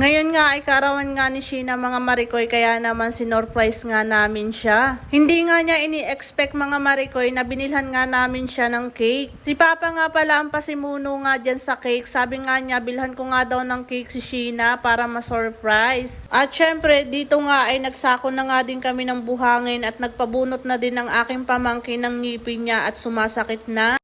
Ngayon nga ay kaarawan nga ni Sheena mga Marikoy kaya naman sinorprise nga namin siya. Hindi nga niya ini-expect mga Marikoy na binilhan nga namin siya ng cake. Si Papa nga pala ang pasimuno nga dyan sa cake. Sabi nga niya bilhan ko nga daw ng cake si Sheena para ma-surprise. At syempre dito nga ay nagsako na nga din kami ng buhangin at nagpabunot na din ng aking pamangkin ng ngipin niya at sumasakit na.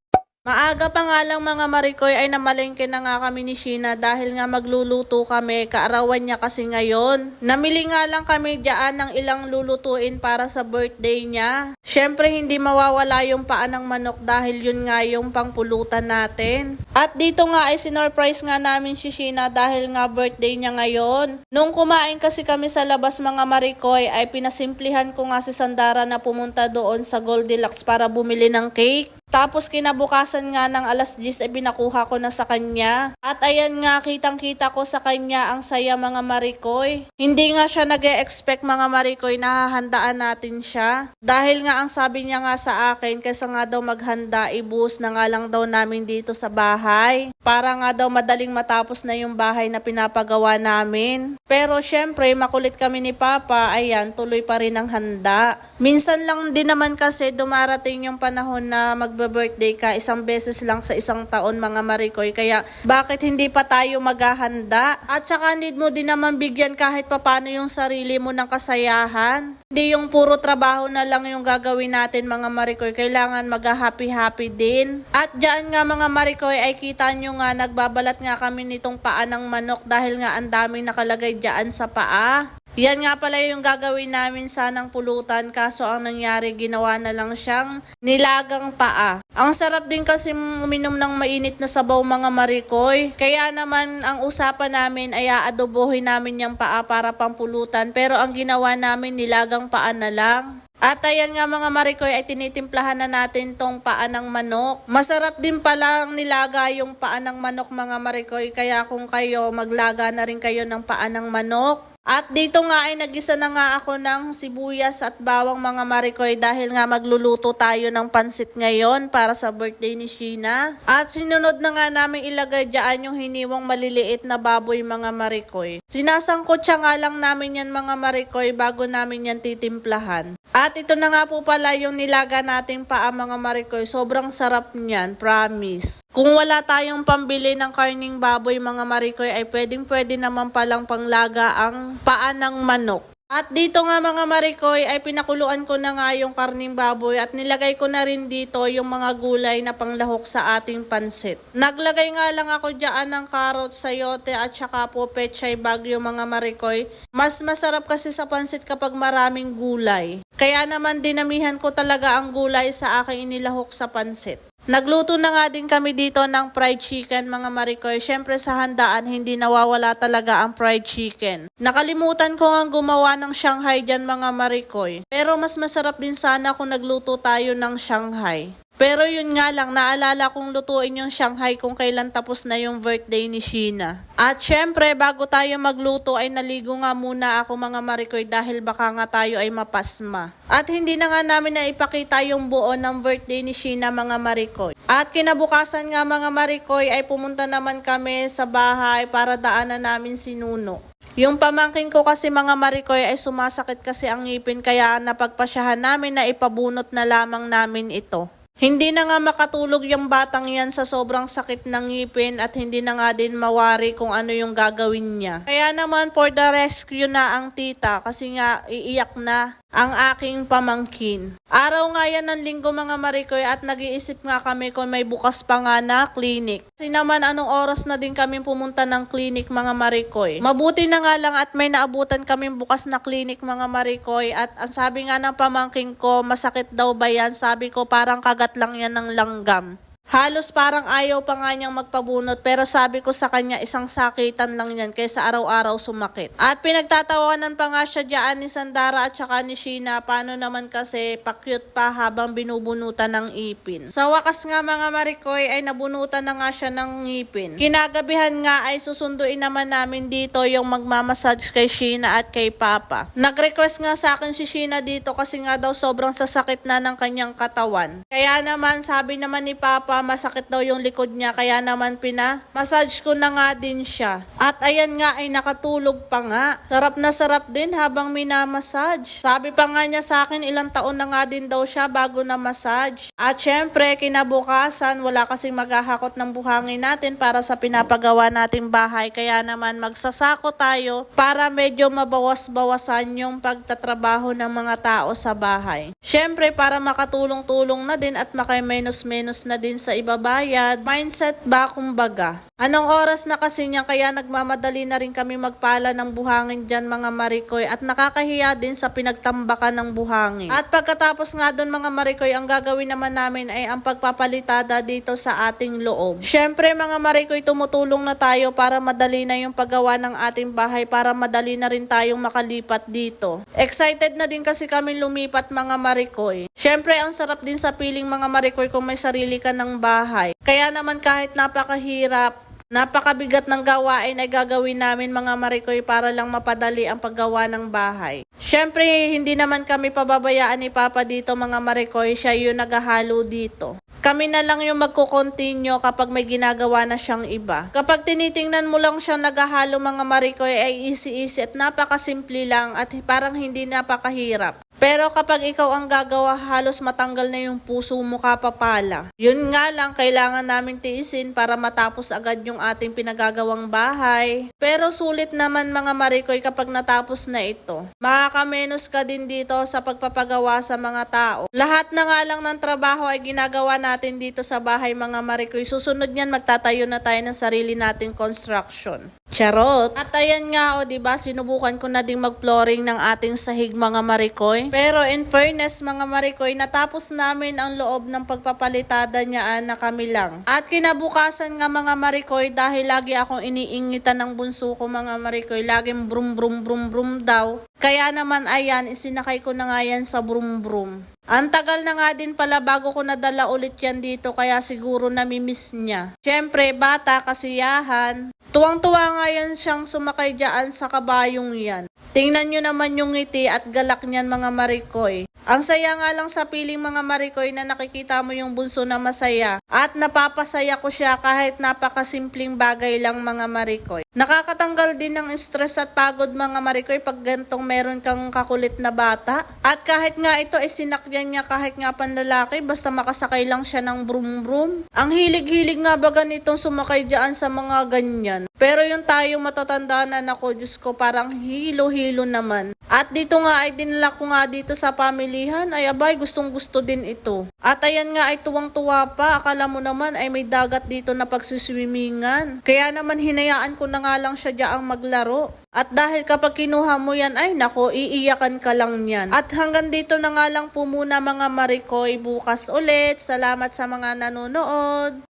Maaga pa nga lang mga Marikoy ay namalengke na nga kami ni Sheena dahil nga magluluto kami, kaarawan niya kasi ngayon. Namili nga lang kami diyan ng ilang lulutuin para sa birthday niya. Syempre hindi mawawala yung paa ng manok dahil yun nga yung pangpulutan natin. At dito nga ay sinorprise nga namin si Sheena dahil nga birthday niya ngayon. Nung kumain kasi kami sa labas mga Marikoy ay pinasimplihan ko nga si Sandara na pumunta doon sa Goldilocks para bumili ng cake. Tapos kinabukasan nga ng alas 10 ay binakuha ko na sa kanya. At ayan nga, kitang-kita ko sa kanya ang saya mga Marikoy. Hindi nga siya nag expect mga Marikoy na hahandaan natin siya. Dahil nga ang sabi niya nga sa akin, kaysa nga daw maghanda, ibus na nga lang daw namin dito sa bahay. Para nga daw madaling matapos na yung bahay na pinapagawa namin. Pero syempre, makulit kami ni Papa, ayan, tuloy pa rin ang handa. Minsan lang din naman kasi dumarating yung panahon na magbe-birthday ka isang beses lang sa isang taon mga Marikoy. Kaya bakit hindi pa tayo maghahanda? At saka need mo din naman bigyan kahit papano yung sarili mo ng kasayahan. Hindi yung puro trabaho na lang yung gagawin natin mga Marikoy. Kailangan mag-happy-happy din. At dyan nga mga Marikoy ay kita nyo nga nagbabalat nga kami nitong paa ng manok dahil nga ang daming nakalagay dyan sa paa. Yan nga pala yung gagawin namin sanang pulutan kaso ang nangyari ginawa na lang siyang nilagang paa. Ang sarap din kasi uminom ng mainit na sabaw mga marikoy. Kaya naman ang usapan namin ay aadobohin namin yung paa para pampulutan pero ang ginawa namin nilagang paa na lang. At ayan nga mga marikoy ay tinitimplahan na natin tong paa ng manok. Masarap din pala ang nilaga yung paa ng manok mga marikoy. Kaya kung kayo maglaga na rin kayo ng paa ng manok. At dito nga ay nagisa na nga ako ng sibuyas at bawang mga marikoy dahil nga magluluto tayo ng pansit ngayon para sa birthday ni Sheena. At sinunod na nga namin ilagay dyan yung hiniwang maliliit na baboy mga marikoy. Sinasangkot siya nga lang namin yan mga marikoy bago namin yan titimplahan. At ito na nga po pala yung nilaga nating paa mga marikoy. Sobrang sarap niyan, promise. Kung wala tayong pambili ng karning baboy mga marikoy ay pwedeng pwede naman palang panglaga ang paa ng manok. At dito nga mga marikoy ay pinakuluan ko na nga yung karning baboy at nilagay ko na rin dito yung mga gulay na panglahok sa ating pansit. Naglagay nga lang ako dyan ng karot, sayote at saka po pechay bagyo mga marikoy. Mas masarap kasi sa pansit kapag maraming gulay. Kaya naman dinamihan ko talaga ang gulay sa aking inilahok sa pansit. Nagluto na nga din kami dito ng fried chicken mga marikoy. Siyempre sa handaan hindi nawawala talaga ang fried chicken. Nakalimutan ko nga gumawa ng Shanghai dyan mga marikoy. Pero mas masarap din sana kung nagluto tayo ng Shanghai. Pero yun nga lang, naalala kong lutuin yung Shanghai kung kailan tapos na yung birthday ni Sheena. At syempre, bago tayo magluto ay naligo nga muna ako mga marikoy dahil baka nga tayo ay mapasma. At hindi na nga namin na ipakita yung buo ng birthday ni Sheena mga marikoy. At kinabukasan nga mga marikoy ay pumunta naman kami sa bahay para daanan namin si Nuno. Yung pamangkin ko kasi mga marikoy ay sumasakit kasi ang ngipin kaya napagpasyahan namin na ipabunot na lamang namin ito. Hindi na nga makatulog yung batang yan sa sobrang sakit ng ngipin at hindi na nga din mawari kung ano yung gagawin niya. Kaya naman for the rescue na ang tita kasi nga iiyak na ang aking pamangkin. Araw nga yan ng linggo mga marikoy at nag-iisip nga kami kung may bukas pa nga na clinic. Kasi naman anong oras na din kami pumunta ng clinic mga marikoy. Mabuti na nga lang at may naabutan kami bukas na clinic mga marikoy at ang sabi nga ng pamangkin ko masakit daw ba yan? Sabi ko parang kagat lang yan ng langgam. Halos parang ayaw pa nga niyang magpabunot pero sabi ko sa kanya isang sakitan lang yan kaysa araw-araw sumakit. At pinagtatawanan pa nga siya dyan ni Sandara at saka ni Sheena paano naman kasi pakyut pa habang binubunutan ng ipin. Sa wakas nga mga marikoy ay nabunutan na nga siya ng ngipin. Kinagabihan nga ay susunduin naman namin dito yung magmamassage kay Sheena at kay Papa. Nag-request nga sa akin si Sheena dito kasi nga daw sobrang sasakit na ng kanyang katawan. Kaya naman sabi naman ni Papa masakit daw yung likod niya kaya naman pina massage ko na nga din siya. At ayan nga ay nakatulog pa nga. Sarap na sarap din habang minamassage. Sabi pa nga niya sa akin ilang taon na nga din daw siya bago na massage. At syempre kinabukasan wala kasing maghahakot ng buhangin natin para sa pinapagawa nating bahay. Kaya naman magsasako tayo para medyo mabawas-bawasan yung pagtatrabaho ng mga tao sa bahay. Syempre para makatulong-tulong na din at makay-menos-menos na din sa ibabayad. Mindset ba kumbaga? Anong oras na kasi niya kaya nagmamadali na rin kami magpala ng buhangin dyan mga marikoy at nakakahiya din sa pinagtambakan ng buhangin. At pagkatapos nga doon mga marikoy, ang gagawin naman namin ay ang pagpapalitada dito sa ating loob. Syempre mga marikoy, tumutulong na tayo para madali na yung paggawa ng ating bahay para madali na rin tayong makalipat dito. Excited na din kasi kami lumipat mga marikoy. Syempre ang sarap din sa piling mga marikoy kung may sarili ka ng bahay. Kaya naman kahit napakahirap, Napakabigat ng gawain ay gagawin namin mga marikoy para lang mapadali ang paggawa ng bahay. Syempre, hindi naman kami pababayaan ni Papa dito mga marikoy, siya yung naghahalo dito. Kami na lang yung magko-continue kapag may ginagawa na siyang iba. Kapag tinitingnan mo lang siyang naghahalo mga marikoy ay easy-easy at napakasimple lang at parang hindi napakahirap. Pero kapag ikaw ang gagawa, halos matanggal na yung puso mo kapapala. Yun nga lang, kailangan naming tiisin para matapos agad yung ating pinagagawang bahay. Pero sulit naman mga marikoy kapag natapos na ito. Makakamenos ka din dito sa pagpapagawa sa mga tao. Lahat na nga lang ng trabaho ay ginagawa natin dito sa bahay mga marikoy. Susunod niyan magtatayo na tayo ng sarili nating construction. Charot! At ayan nga o, di ba sinubukan ko na ding mag-flooring ng ating sahig mga marikoy. Pero in fairness mga marikoy, natapos namin ang loob ng pagpapalitada niya na kami lang. At kinabukasan nga mga marikoy, dahil lagi akong iniingitan ng bunso ko mga marikoy, laging brum brum brum brum daw. Kaya naman ayan, isinakay ko na nga yan sa brum brum. Ang tagal na nga din pala bago ko nadala ulit yan dito kaya siguro namimiss niya. Siyempre, bata, kasiyahan. Tuwang-tuwa nga yan siyang sumakay dyan sa kabayong yan. Tingnan nyo naman yung ngiti at galak niyan mga marikoy. Ang saya nga lang sa piling mga marikoy na nakikita mo yung bunso na masaya. At napapasaya ko siya kahit napakasimpleng bagay lang mga marikoy. Nakakatanggal din ng stress at pagod mga marikoy pag gantong meron kang kakulit na bata. At kahit nga ito ay sinakyan niya kahit nga panlalaki basta makasakay lang siya ng brum brum. Ang hilig-hilig nga ba ganitong sumakay dyan sa mga ganyan. Pero yung tayong matatanda na nako, Diyos ko, parang hilo-hilo naman. At dito nga ay dinala ko nga dito sa pamilihan, ay abay, gustong gusto din ito. At ayan nga ay tuwang-tuwa pa, akala mo naman ay may dagat dito na pagsuswimingan. Kaya naman hinayaan ko na nga lang siya diyaang maglaro. At dahil kapag kinuha mo yan, ay nako, iiyakan ka lang yan. At hanggang dito na nga lang po muna mga Marikoy, bukas ulit. Salamat sa mga nanonood.